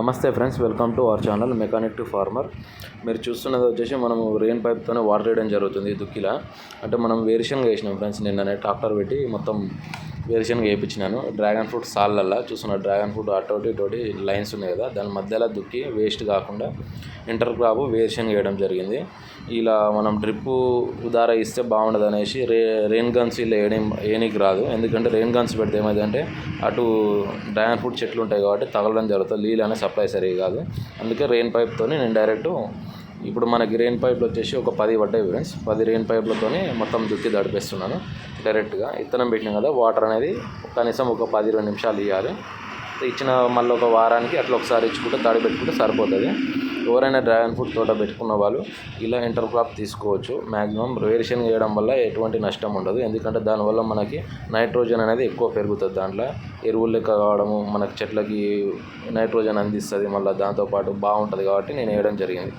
నమస్తే friends welcome to our channel mechanic to farmer. మీరు చూస్తున్నది వచ్చేసి మనం రెయిన్ పైప్తోనే వాటర్ వేయడం జరుగుతుంది దుక్కిలా. అంటే మనం వేరుశనగ వేసినాం ఫ్రెండ్స్ నిన్ననే ట్రాక్టర్ పెట్టి మొత్తం వేరుశనగ వేయించినాను. డ్రాగన్ ఫ్రూట్ సాళ్ళల్లా చూస్తున్న డ్రాగన్ ఫ్రూట్ అటోటి ఇటోటి లైన్స్ ఉన్నాయి కదా దాని మధ్యలో దుక్కి వేస్ట్ కాకుండా ఇంటర్ క్రాప్ వేరుశనగ వేయడం జరిగింది. ఇలా మనం డ్రిప్ ద్వారా ఇస్తే బాగుండదు అనేసి రే రెయిన్ గన్స్ ఇలా వేయడం వేయనికి రాదు. ఎందుకంటే రెయిన్ గన్స్ పెడితే ఏమైందంటే అటు డ్రాగన్ ఫ్రూట్ చెట్లు ఉంటాయి కాబట్టి తగలడం జరుగుతుంది నీళ్ళు అనేది సప్లై సరిగా కాదు. అందుకే రెయిన్ పైప్తో నేను డైరెక్ట్ ఇప్పుడు మనకి రెయిన్ పైప్లు వచ్చేసి ఒక పది పడ్డాయి ఫ్రెండ్స్ పది రెయిన్ పైప్లతోనే మొత్తం దుక్కి దడిపేస్తున్నాను డైరెక్ట్గా ఇత్తనం పెట్టినాం కదా వాటర్ అనేది కనీసం ఒక పది ఇరవై నిమిషాలు ఇవ్వాలి ఇచ్చిన మళ్ళీ ఒక వారానికి అట్లా ఒకసారి ఇచ్చుకుంటే తడి పెట్టుకుంటే సరిపోతుంది. ఎవరైనా డ్రాగన్ ఫ్రూట్ తోట పెట్టుకున్న వాళ్ళు ఇలా ఇంటర్ క్రాప్ తీసుకోవచ్చు. మ్యాక్సిమం వేరియేషన్ చేయడం వల్ల ఎటువంటి నష్టం ఉండదు. ఎందుకంటే దానివల్ల మనకి నైట్రోజన్ అనేది ఎక్కువ పెరుగుతుంది దాంట్లో. ఎరువులు లెక్క కావడము మనకి చెట్లకి నైట్రోజన్ అందిస్తుంది మళ్ళీ దాంతోపాటు బాగుంటుంది కాబట్టి నేను వేయడం జరిగింది.